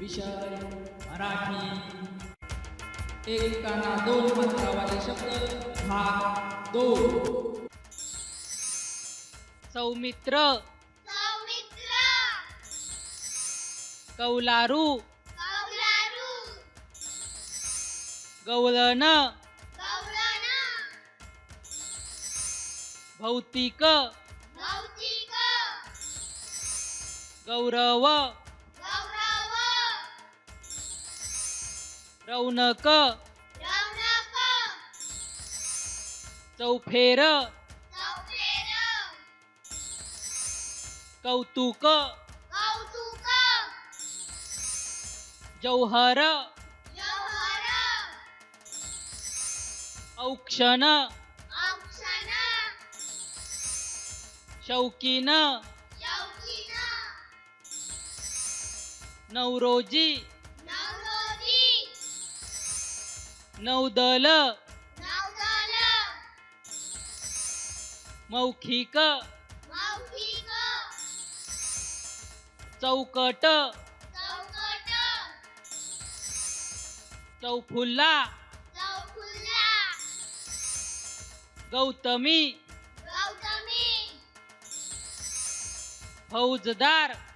विषय मराठी. एक काना दोन मात्रावाले शब्द भाग दोन. सौमित्र. सौमित्र. कौलारू. कौलारू. गवळण गौरण भौतिक. भौतिक. गौरव. रौनक. चौफेर. कौतुक. जौहर. औक्षण. शौकीन. नवरोजी. नौदल. नवदल मौखिक. मौखिक. चौकट. चौकट. चौफुल्ला. गौतमी. फौजदार.